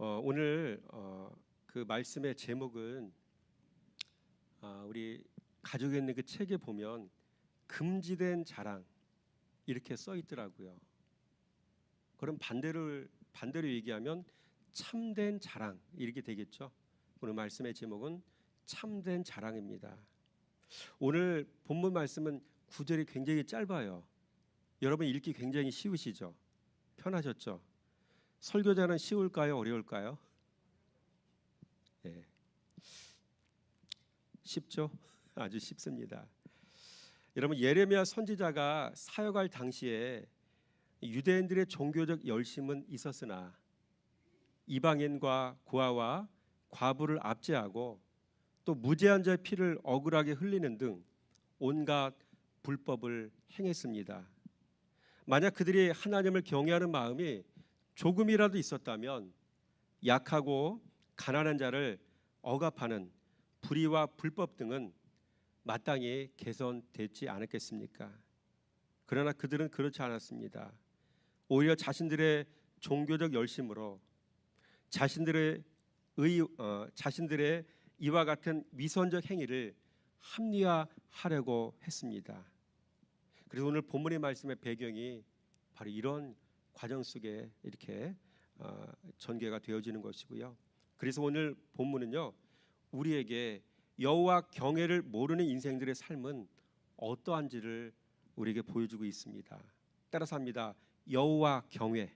어, 오늘 어, 그 말씀의 제목은 아, 우리 가지고 있는 그 책에 보면 금지된 자랑 이렇게 써 있더라고요. 그럼 반대를 반대로 얘기하면 참된 자랑 이렇게 되겠죠. 오늘 말씀의 제목은 참된 자랑입니다. 오늘 본문 말씀은 구절이 굉장히 짧아요. 여러분 읽기 굉장히 쉬우시죠? 편하셨죠? 설교자는 쉬울까요? 어려울까요? 예. 쉽죠? 아주 쉽습니다. 여러분 예레미야 선지자가 사역할 당시에 유대인들의 종교적 열심은 있었으나 이방인과 고아와 과부를 압제하고 또 무죄한 자의 피를 억울하게 흘리는 등 온갖 불법을 행했습니다. 만약 그들이 하나님을 경외하는 마음이 조금이라도 있었다면 약하고 가난한 자를 억압하는 불의와 불법 등은 마땅히 개선되지 않았겠습니까? 그러나 그들은 그렇지 않았습니다. 오히려 자신들의 종교적 열심으로 자신들의 의 어, 자신들의 이와 같은 위선적 행위를 합리화하려고 했습니다. 그래서 오늘 본문의 말씀의 배경이 바로 이런 과정 속에 이렇게 어, 전개가 되어지는 것이고요. 그래서 오늘 본문은요 우리에게 여호와 경외를 모르는 인생들의 삶은 어떠한지를 우리에게 보여주고 있습니다. 따라서 합니다. 여호와 경외.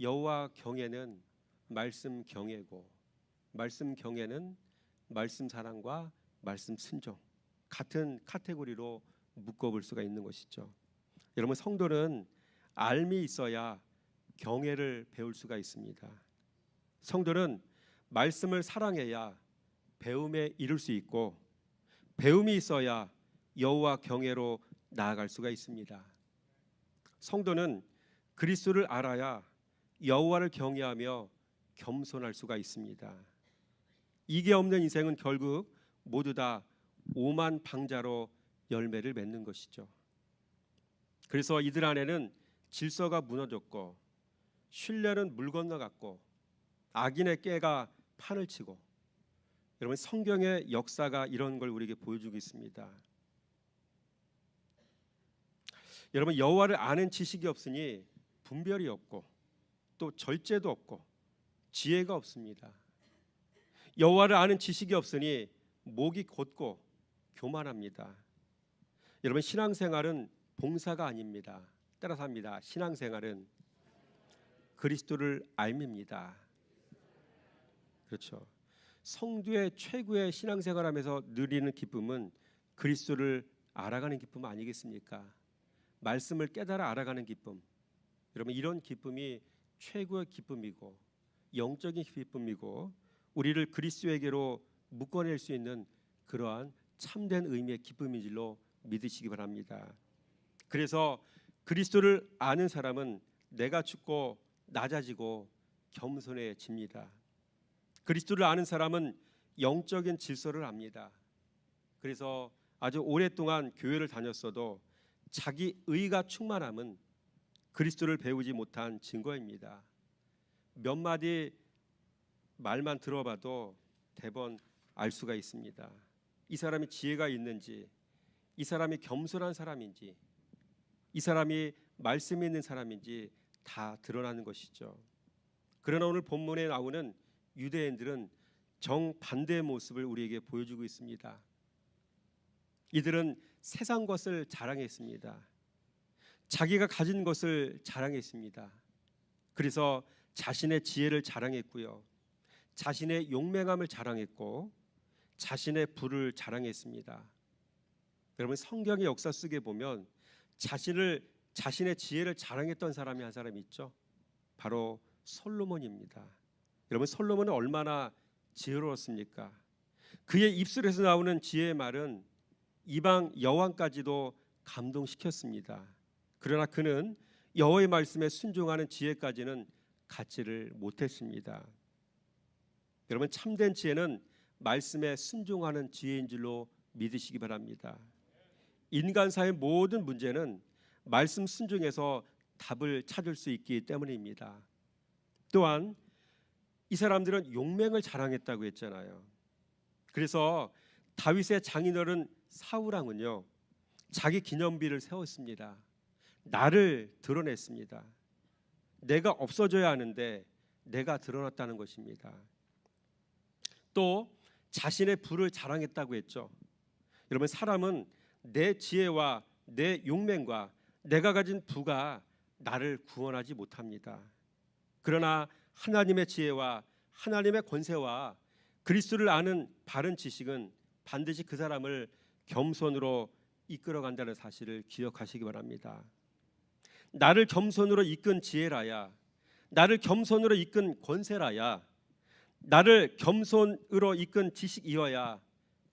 여호와 경외는 말씀 경외고 말씀 경외는 말씀 사랑과 말씀 순종 같은 카테고리로 묶어 볼 수가 있는 것이죠. 여러분 성도는 알미 있어야 경외를 배울 수가 있습니다. 성도는 말씀을 사랑해야 배움에 이를 수 있고 배움이 있어야 여호와 경외로 나아갈 수가 있습니다. 성도는 그리스도를 알아야 여호와를 경외하며 겸손할 수가 있습니다. 이게 없는 인생은 결국 모두 다 오만 방자로 열매를 맺는 것이죠. 그래서 이들 안에는 질서가 무너졌고 신뢰는 물 건너갔고 악인의 깨가 판을 치고 여러분 성경의 역사가 이런 걸 우리에게 보여주고 있습니다. 여러분 여호와를 아는 지식이 없으니 분별이 없고 또 절제도 없고 지혜가 없습니다. 여호와를 아는 지식이 없으니 목이 곧고 교만합니다. 여러분 신앙생활은 봉사가 아닙니다. 따라서 합니다. 신앙생활은 그리스도를 알미입니다. 그렇죠. 성도의 최고의 신앙생활하면서 누리는 기쁨은 그리스도를 알아가는 기쁨 아니겠습니까? 말씀을 깨달아 알아가는 기쁨. 여러분 이런 기쁨이 최고의 기쁨이고 영적인 기쁨이고 우리를 그리스도에게로 묶어낼 수 있는 그러한 참된 의미의 기쁨인 줄로 믿으시기 바랍니다. 그래서 그리스도를 아는 사람은 내가 죽고 낮아지고 겸손해집니다. 그리스도를 아는 사람은 영적인 질서를 압니다. 그래서 아주 오랫동안 교회를 다녔어도 자기 의가 충만함은 그리스도를 배우지 못한 증거입니다. 몇 마디 말만 들어봐도 대번 알 수가 있습니다. 이 사람이 지혜가 있는지, 이 사람이 겸손한 사람인지, 이 사람이 말씀 있는 사람인지 다 드러나는 것이죠. 그러나 오늘 본문에 나오는 유대인들은 정반대의 모습을 우리에게 보여주고 있습니다. 이들은 세상 것을 자랑했습니다. 자기가 가진 것을 자랑했습니다. 그래서 자신의 지혜를 자랑했고요. 자신의 용맹함을 자랑했고 자신의 부를 자랑했습니다. 여러분 성경의 역사 속에 보면 자신을 자신의 지혜를 자랑했던 사람이 한 사람이 있죠. 바로 솔로몬입니다. 여러분 솔로몬은 얼마나 지혜로웠습니까? 그의 입술에서 나오는 지혜의 말은 이방 여왕까지도 감동시켰습니다. 그러나 그는 여호와의 말씀에 순종하는 지혜까지는 갖지를 못했습니다. 여러분 참된 지혜는 말씀에 순종하는 지혜인 줄로 믿으시기 바랍니다. 인간사의 모든 문제는 말씀 순종에서 답을 찾을 수 있기 때문입니다. 또한 이 사람들은 용맹을 자랑했다고 했잖아요. 그래서 다윗의 장인어른 사우랑은요 자기 기념비를 세웠습니다. 나를 드러냈습니다. 내가 없어져야 하는데 내가 드러났다는 것입니다. 또 자신의 부를 자랑했다고 했죠. 여러분 사람은 내 지혜와 내 용맹과 내가 가진 부가 나를 구원하지 못합니다. 그러나 하나님의 지혜와 하나님의 권세와 그리스도를 아는 바른 지식은 반드시 그 사람을 겸손으로 이끌어 간다는 사실을 기억하시기 바랍니다. 나를 겸손으로 이끈 지혜라야 나를 겸손으로 이끈 권세라야 나를 겸손으로 이끈 지식이어야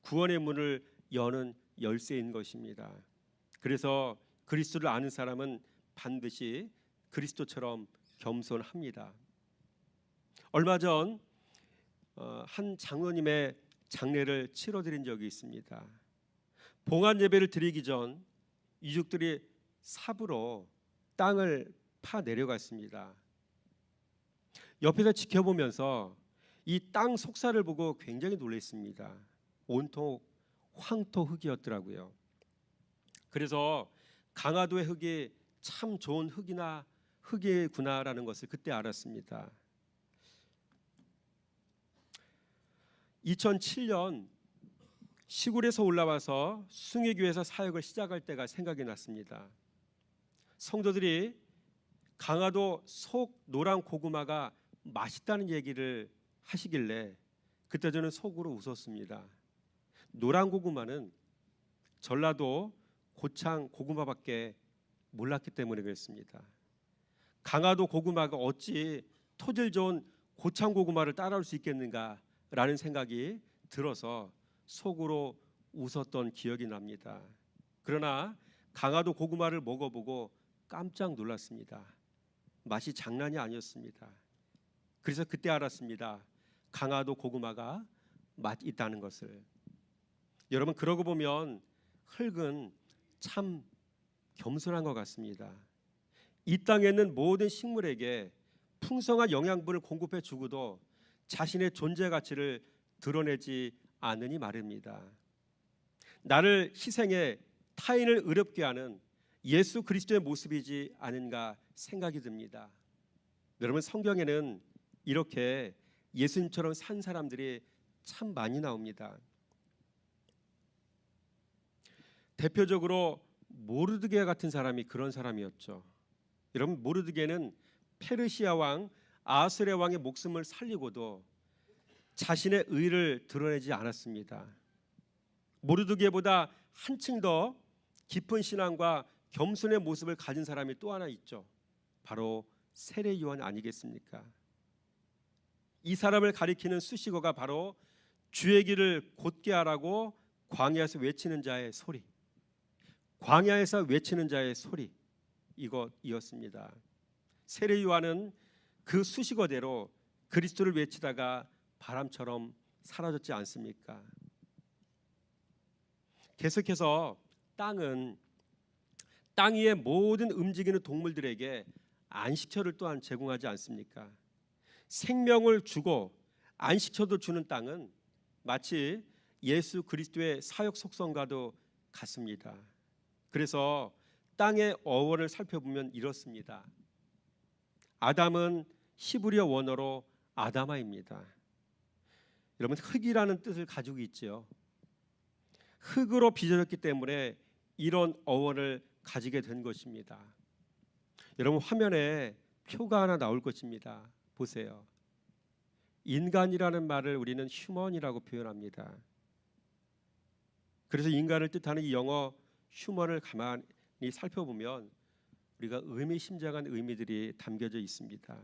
구원의 문을 여는 열쇠인 것입니다. 그래서 그리스도를 아는 사람은 반드시 그리스도처럼 겸손합니다. 얼마 전한 어, 장로님의 장례를 치러드린 적이 있습니다. 봉안 예배를 드리기 전 유족들이 삽으로 땅을 파 내려갔습니다. 옆에서 지켜보면서 이 땅 속살을 보고 굉장히 놀랐습니다. 온통 황토 흙이었더라고요. 그래서 강화도의 흙이 참 좋은 흙이나 흙이구나라는 것을 그때 알았습니다. 2007년 시골에서 올라와서 숭례교회에서 사역을 시작할 때가 생각이 났습니다. 성도들이 강화도 속 노란 고구마가 맛있다는 얘기를 하시길래 그때 저는 속으로 웃었습니다. 노란 고구마는 전라도 고창 고구마밖에 몰랐기 때문에 그랬습니다. 강화도 고구마가 어찌 토질 좋은 고창 고구마를 따라올 수 있겠는가라는 생각이 들어서 속으로 웃었던 기억이 납니다. 그러나 강화도 고구마를 먹어보고 깜짝 놀랐습니다. 맛이 장난이 아니었습니다. 그래서 그때 알았습니다. 강화도 고구마가 맛 있다는 것을. 여러분 그러고 보면 흙은 참 겸손한 것 같습니다. 이 땅에 있는 모든 식물에게 풍성한 영양분을 공급해 주고도 자신의 존재 가치를 드러내지 않으니 말입니다. 나를 희생해 타인을 의롭게 하는 예수 그리스도의 모습이지 않은가 생각이 듭니다. 여러분 성경에는 이렇게 예수님처럼 산 사람들이 참 많이 나옵니다. 대표적으로 모르드게 같은 사람이 그런 사람이었죠. 여러분 모르드게는 페르시아 왕 아스레 왕의 목숨을 살리고도 자신의 의를 드러내지 않았습니다. 모르드게보다 한층 더 깊은 신앙과 겸손의 모습을 가진 사람이 또 하나 있죠. 바로 세례 요한 아니겠습니까? 이 사람을 가리키는 수식어가 바로 주의 길을 곧게 하라고 광야에서 외치는 자의 소리. 광야에서 외치는 자의 소리 이것이었습니다. 세례 요한은 그 수식어대로 그리스도를 외치다가 바람처럼 사라졌지 않습니까? 계속해서 땅은 땅 위의 모든 움직이는 동물들에게 안식처를 또한 제공하지 않습니까? 생명을 주고 안식처도 주는 땅은 마치 예수 그리스도의 사역 속성과도 같습니다. 그래서 땅의 어원을 살펴보면 이렇습니다. 아담은 히브리어 원어로 아다마입니다. 여러분 흙이라는 뜻을 가지고 있지요. 흙으로 빚어졌기 때문에 이런 어원을 가지게 된 것입니다. 여러분 화면에 표가 하나 나올 것입니다. 보세요. 인간이라는 말을 우리는 휴먼이라고 표현합니다. 그래서 인간을 뜻하는 이 영어 휴먼을 가만히 살펴보면 우리가 의미심장한 의미들이 담겨져 있습니다.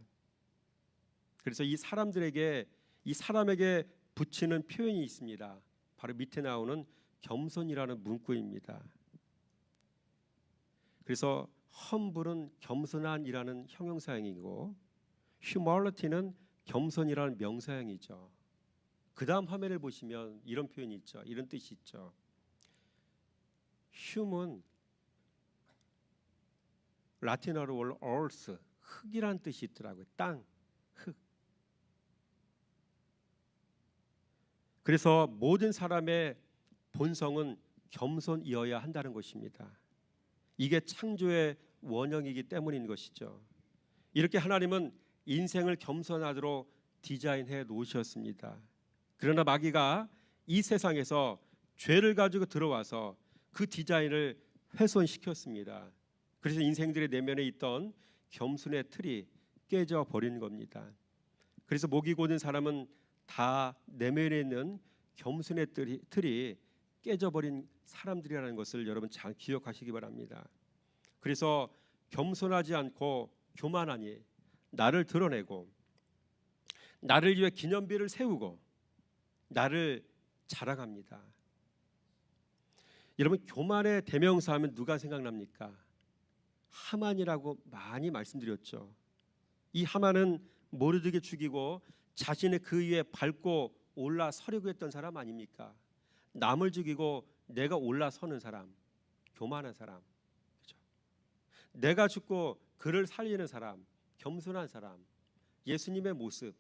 그래서 이 사람들에게 이 사람에게 붙이는 표현이 있습니다. 바로 밑에 나오는 겸손이라는 문구입니다. 그래서 험불은 겸손한이라는 형용사형이고 humility는 겸손이라는 명사형이죠. 그 다음 화면을 보시면 이런 표현이 있죠. 이런 뜻이 있죠. Human 라틴어로 원 earth 흙이란 뜻이 있더라고요. 땅. 흙. 그래서 모든 사람의 본성은 겸손이어야 한다는 것입니다. 이게 창조의 원형이기 때문인 것이죠. 이렇게 하나님은 인생을 겸손하도록 디자인해 놓으셨습니다. 그러나 마귀가 이 세상에서 죄를 가지고 들어와서 그 디자인을 훼손시켰습니다. 그래서 인생들의 내면에 있던 겸손의 틀이 깨져 버린 겁니다. 그래서 목이 고든 사람은 다 내면에 있는 겸손의 틀이, 틀이 깨져 버린 사람들이라는 것을 여러분 잘 기억하시기 바랍니다. 그래서 겸손하지 않고 교만하니 나를 드러내고 나를 위해 기념비를 세우고 나를 자랑합니다. 여러분 교만의 대명사 하면 누가 생각납니까? 하만이라고 많이 말씀드렸죠. 이 하만은 모르드게 죽이고 자신의 그 위에 밟고 올라서려고 했던 사람 아닙니까? 남을 죽이고 내가 올라서는 사람, 교만한 사람, 그죠? 내가 죽고 그를 살리는 사람, 겸손한 사람, 예수님의 모습.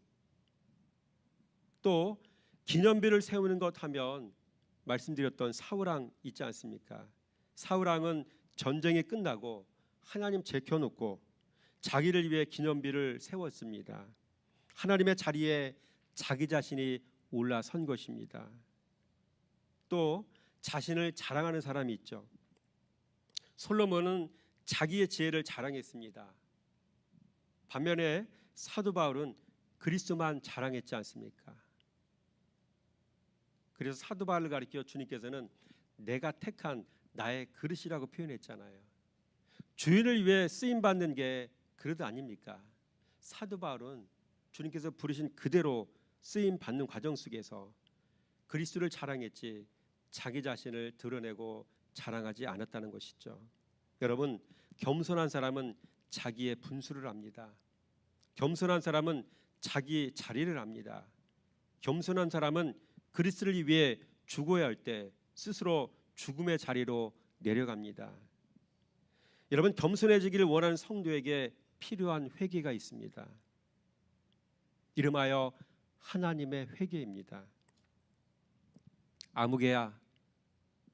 또 기념비를 세우는 것 하면 말씀드렸던 사울왕 있지 않습니까? 사울왕은 전쟁이 끝나고 하나님 제켜놓고 자기를 위해 기념비를 세웠습니다. 하나님의 자리에 자기 자신이 올라선 것입니다. 또 자신을 자랑하는 사람이 있죠. 솔로몬은 자기의 지혜를 자랑했습니다. 반면에 사도 바울은 그리스도만 자랑했지 않습니까? 그래서 사도 바울을 가리켜 주님께서는 내가 택한 나의 그릇이라고 표현했잖아요. 주인을 위해 쓰임 받는 게 그릇 아닙니까? 사도 바울은 주님께서 부르신 그대로 쓰임 받는 과정 속에서 그리스도를 자랑했지 자기 자신을 드러내고 자랑하지 않았다는 것이죠. 여러분 겸손한 사람은 자기의 분수를 압니다. 겸손한 사람은 자기 자리를 압니다. 겸손한 사람은 그리스도를 위해 죽어야 할 때 스스로 죽음의 자리로 내려갑니다. 여러분 겸손해지기를 원하는 성도에게 필요한 회개가 있습니다. 이름하여 하나님의 회개입니다. 아무개야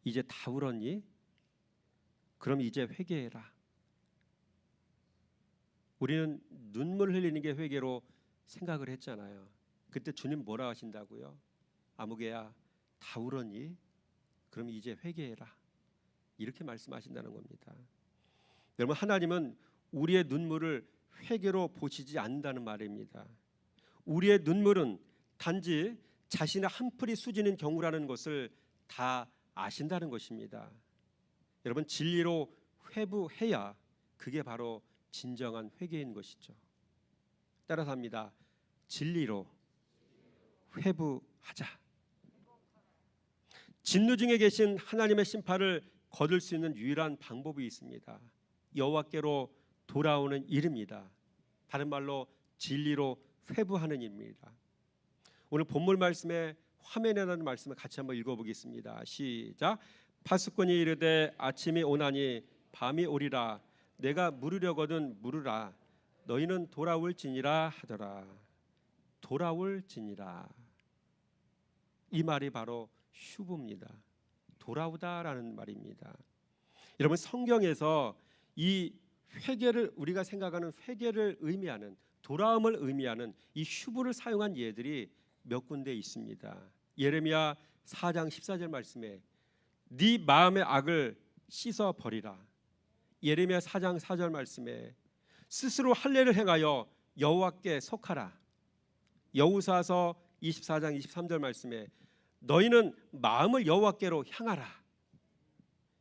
이제 다 울었니? 그럼 이제 회개해라. 우리는 눈물 흘리는 게 회개로 생각을 했잖아요. 그때 주님 뭐라 하신다고요? 아무개야 다 울었니? 그럼 이제 회개해라. 이렇게 말씀하신다는 겁니다. 여러분 하나님은 우리의 눈물을 회개로 보시지 않는다는 말입니다. 우리의 눈물은 단지 자신의 한풀이 수지는 경우라는 것을 다 아신다는 것입니다. 여러분 진리로 회부해야 그게 바로 진정한 회개인 것이죠. 따라서 합니다. 진리로 회부하자. 진노 중에 계신 하나님의 심판을 거둘 수 있는 유일한 방법이 있습니다. 여호와께로 돌아오는 일입니다. 다른 말로 진리로 회부하는 일입니다. 오늘 본문 말씀에 화면에라는 말씀을 같이 한번 읽어보겠습니다. 시작. 파수꾼이 이르되 아침이 오나니 밤이 오리라 내가 물으려거든 물으라 너희는 돌아올지니라 하더라 돌아올지니라 이 말이 바로 슈브입니다. 돌아오다라는 말입니다. 여러분 성경에서 이 회개를 우리가 생각하는 회개를 의미하는 돌아옴을 의미하는 이 슈브를 사용한 예들이 몇 군데 있습니다. 예레미야 4장 14절 말씀에 네 마음의 악을 씻어 버리라. 예레미야 4장 4절 말씀에 스스로 할례를 행하여 여호와께 속하라. 여우사서 24장 23절 말씀에 너희는 마음을 여호와께로 향하라.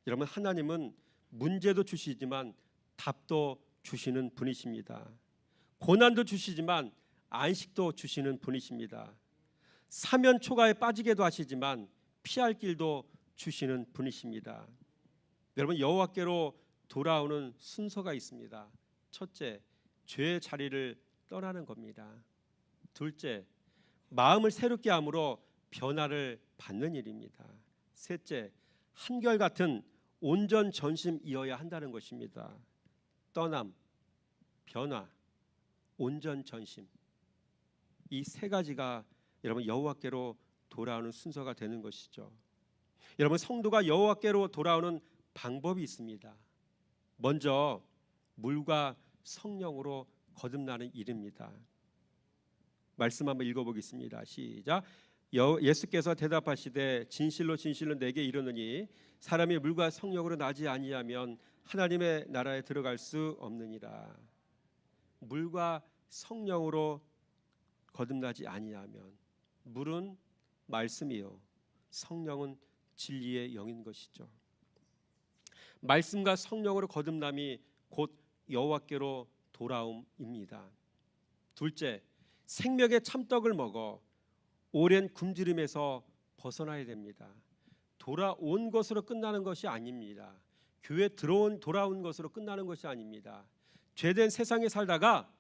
여러분 하나님은 문제도 주시지만 답도 주시는 분이십니다. 고난도 주시지만 안식도 주시는 분이십니다. 사면 초가에 빠지게도 하시지만 피할 길도 주시는 분이십니다. 여러분 여호와께로 돌아오는 순서가 있습니다. 첫째, 죄의 자리를 떠나는 겁니다. 둘째, 마음을 새롭게 함으로 변화를 받는 일입니다. 셋째, 한결같은 온전 전심이어야 한다는 것입니다. 떠남, 변화, 온전 전심. 이 세 가지가 여러분 여호와께로 돌아오는 순서가 되는 것이죠. 여러분 성도가 여호와께로 돌아오는 방법이 있습니다. 먼저 물과 성령으로 거듭나는 일입니다. 말씀 한번 읽어보겠습니다. 시작. 여, 예수께서 대답하시되 진실로 진실로 내게 이르노니 사람이 물과 성령으로 나지 아니하면 하나님의 나라에 들어갈 수 없느니라. 물과 성령으로 거듭나지 아니하면 물은 말씀이요 성령은 진리의 영인 것이죠. 말씀과 성령으로 거듭남이 곧 여호와께로 돌아옴입니다. 둘째, 생명의 참떡을 먹어 오랜 굶주림에서 벗어나야 됩니다. 돌아온 것으로 끝나는 것이 아닙니다. 교회 들어온 돌아온 것으로 끝나는 것이 아닙니다. 죄된 세상에 살다가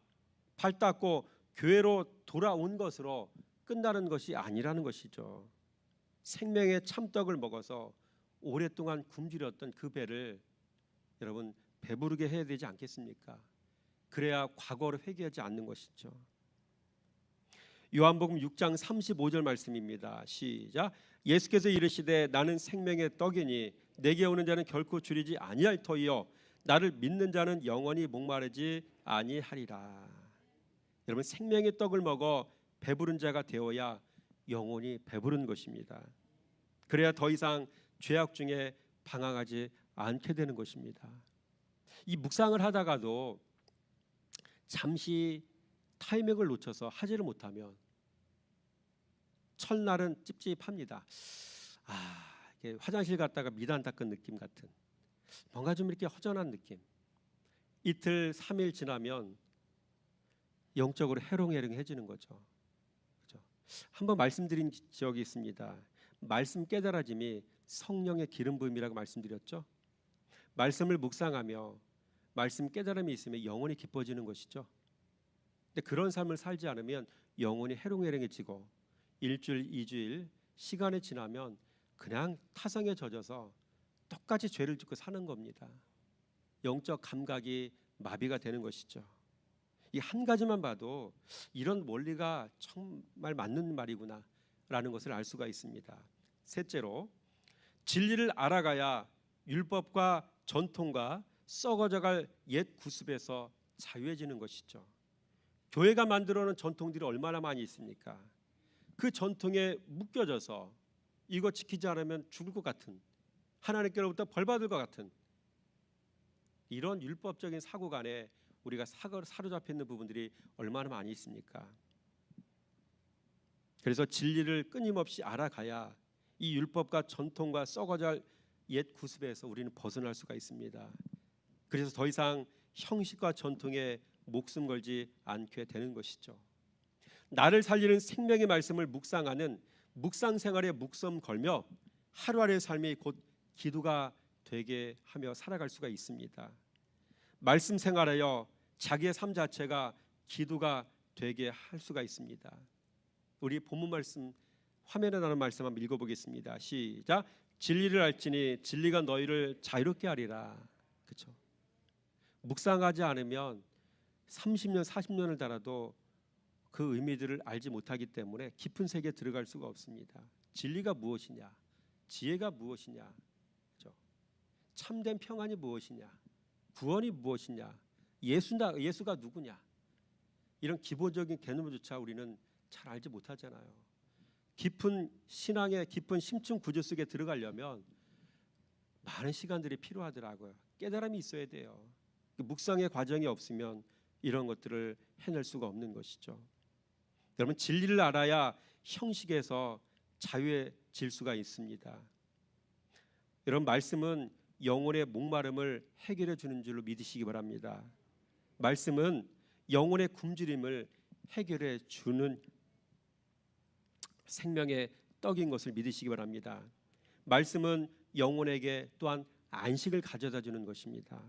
발 닦고 교회로 돌아온 것으로 끝나는 것이 아니라는 것이죠. 생명의 참떡을 먹어서 오랫동안 굶주렸던 그 배를 여러분 배부르게 해야 되지 않겠습니까? 그래야 과거를 회개하지 않는 것이죠. 요한복음 6장 35절 말씀입니다. 시작. 예수께서 이르시되 나는 생명의 떡이니 내게 오는 자는 결코 줄이지 아니할 터이요 나를 믿는 자는 영원히 목마르지 아니하리라. 여러분 생명의 떡을 먹어 배부른 자가 되어야 영원히 배부른 것입니다. 그래야 더 이상 죄악 중에 방황하지 않게 되는 것입니다. 이 묵상을 하다가도 잠시 타이밍을 놓쳐서 하지를 못하면 첫날은 찝찝합니다. 아, 이게 화장실 갔다가 미단 닦은 느낌 같은 뭔가 좀 이렇게 허전한 느낌. 이틀, 삼일 지나면 영적으로 해롱해롱해지는 거죠. 그렇죠? 한번 말씀드린 지역이 있습니다. 말씀 깨달아짐이 성령의 기름 부음이라고 말씀드렸죠. 말씀을 묵상하며 말씀 깨달음이 있으면 영혼이 기뻐지는 것이죠. 근데 그런 삶을 살지 않으면 영혼이 해롱해롱해지고 일주일, 이주일 시간이 지나면 그냥 타성에 젖어서 똑같이 죄를 짓고 사는 겁니다. 영적 감각이 마비가 되는 것이죠. 이 한 가지만 봐도 이런 원리가 정말 맞는 말이구나라는 것을 알 수가 있습니다. 셋째로 진리를 알아가야 율법과 전통과 썩어져갈 옛 구습에서 자유해지는 것이죠. 교회가 만들어놓은 전통들이 얼마나 많이 있습니까? 그 전통에 묶여져서 이거 지키지 않으면 죽을 것 같은 하나님께로부터 벌 받을 것 같은 이런 율법적인 사고관에 우리가 사로잡혀 있는 부분들이 얼마나 많이 있습니까? 그래서 진리를 끊임없이 알아가야 이 율법과 전통과 썩어질 옛 구습에서 우리는 벗어날 수가 있습니다. 그래서 더 이상 형식과 전통에 목숨 걸지 않게 되는 것이죠. 나를 살리는 생명의 말씀을 묵상하는 묵상 생활에 목숨 걸며 하루하루의 삶이 곧 기도가 되게 하며 살아갈 수가 있습니다. 말씀 생활하여 자기의 삶 자체가 기도가 되게 할 수가 있습니다. 우리 본문 말씀 화면에 나는 말씀 한번 읽어보겠습니다. 시작. 진리를 알지니 진리가 너희를 자유롭게 하리라. 그렇죠. 묵상하지 않으면 30년, 40년을 달아도 그 의미들을 알지 못하기 때문에 깊은 세계에 들어갈 수가 없습니다. 진리가 무엇이냐? 지혜가 무엇이냐? 그렇죠? 참된 평안이 무엇이냐? 구원이 무엇이냐? 예수나 예수가 누구냐? 이런 기본적인 개념조차 우리는 잘 알지 못하잖아요. 깊은 신앙의 깊은 심층 구조 속에 들어가려면 많은 시간들이 필요하더라고요. 깨달음이 있어야 돼요. 그 묵상의 과정이 없으면 이런 것들을 해낼 수가 없는 것이죠. 여러분 진리를 알아야 형식에서 자유해질 수가 있습니다. 여러분 말씀은 영혼의 목마름을 해결해 주는 줄로 믿으시기 바랍니다. 말씀은 영혼의 굶주림을 해결해 주는 생명의 떡인 것을 믿으시기 바랍니다. 말씀은 영혼에게 또한 안식을 가져다 주는 것입니다.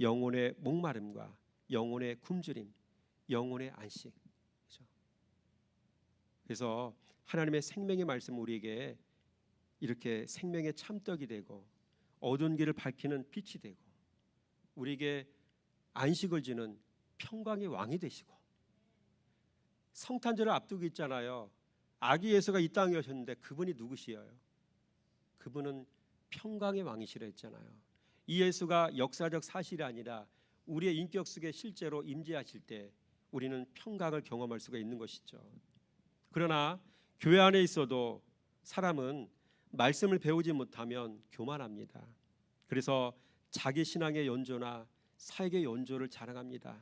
영혼의 목마름과 영혼의 굶주림, 영혼의 안식. 그렇죠? 그래서 하나님의 생명의 말씀 우리에게 이렇게 생명의 참떡이 되고 어두운 길을 밝히는 빛이 되고 우리에게 안식을 주는 평강의 왕이 되시고 성탄절을 앞두고 있잖아요. 아기 예수가 이 땅에 오셨는데 그분이 누구시여요? 그분은 평강의 왕이시라 했잖아요. 이 예수가 역사적 사실이 아니라 우리의 인격 속에 실제로 임재하실 때 우리는 평강을 경험할 수가 있는 것이죠. 그러나 교회 안에 있어도 사람은 말씀을 배우지 못하면 교만합니다. 그래서 자기 신앙의 연조나 사역의 연조를 자랑합니다.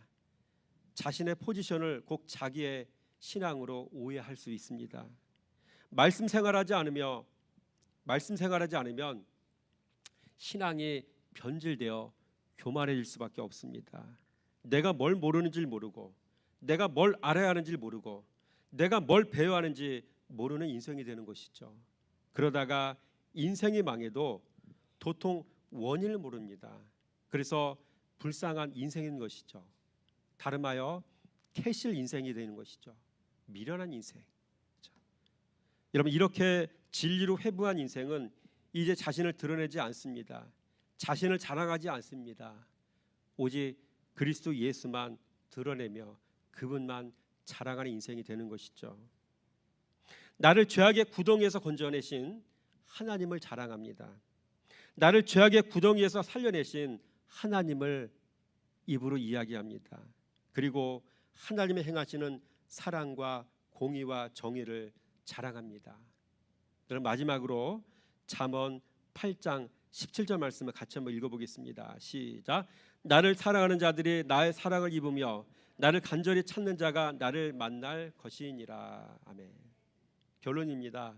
자신의 포지션을 꼭 자기의 신앙으로 오해할 수 있습니다. 말씀 생활하지 않으며 말씀 생활하지 않으면 신앙이 변질되어 교만해질 수밖에 없습니다. 내가 뭘 모르는지 모르고 내가 뭘 알아야 하는지 모르고 내가 뭘 배워야 하는지 모르는 인생이 되는 것이죠. 그러다가 인생이 망해도 도통 원인을 모릅니다. 그래서 불쌍한 인생인 것이죠. 다름하여 캐실 인생이 되는 것이죠. 미련한 인생. 그렇죠? 여러분 이렇게 진리로 회부한 인생은 이제 자신을 드러내지 않습니다. 자신을 자랑하지 않습니다. 오직 그리스도 예수만 드러내며 그분만 자랑하는 인생이 되는 것이죠. 나를 죄악의 구덩이에서 건져내신 하나님을 자랑합니다. 나를 죄악의 구덩이에서 살려내신 하나님을 입으로 이야기합니다. 그리고 하나님의 행하시는 사랑과 공의와 정의를 자랑합니다. 그럼 마지막으로 잠언 8장 17절 말씀을 같이 한번 읽어보겠습니다. 시작. 나를 사랑하는 자들이 나의 사랑을 입으며 나를 간절히 찾는 자가 나를 만날 것이니라. 아멘. 결론입니다.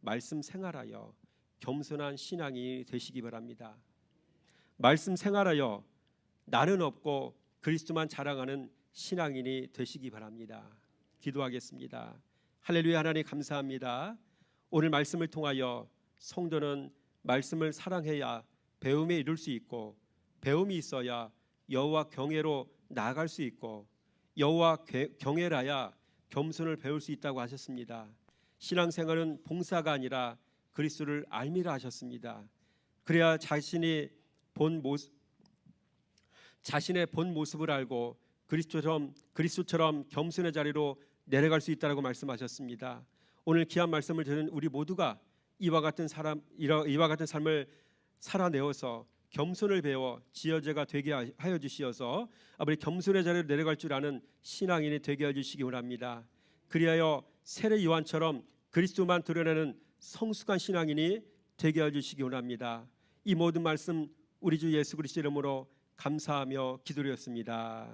말씀 생활하여 겸손한 신앙이 되시기 바랍니다. 말씀 생활하여 나는 없고 그리스도만 자랑하는 신앙인이 되시기 바랍니다. 기도하겠습니다. 할렐루야 하나님 감사합니다. 오늘 말씀을 통하여 성도는 말씀을 사랑해야 배움에 이룰 수 있고 배움이 있어야 여호와 경외로 나아갈 수 있고 여호와 경외라야 겸손을 배울 수 있다고 하셨습니다. 신앙생활은 봉사가 아니라 그리스도를 알미라 하셨습니다. 그래야 자신이 본 모습 자신의 본 모습을 알고 그리스도처럼 그리스도처럼 겸손의 자리로 내려갈 수 있다라고 말씀하셨습니다. 오늘 귀한 말씀을 들은 우리 모두가 이와 같은 사람 이와 같은 삶을 살아내어서 겸손을 배워 지어제가 되게 하여 주시어서 아버지 겸손의 자리로 내려갈 줄 아는 신앙인이 되게 해 주시기 원합니다. 그리하여 세례 요한처럼 그리스도만 드러내는 성숙한 신앙인이 되게 해 주시기 원합니다. 이 모든 말씀 우리 주 예수 그리스도 이름으로 감사하며 기도드렸습니다.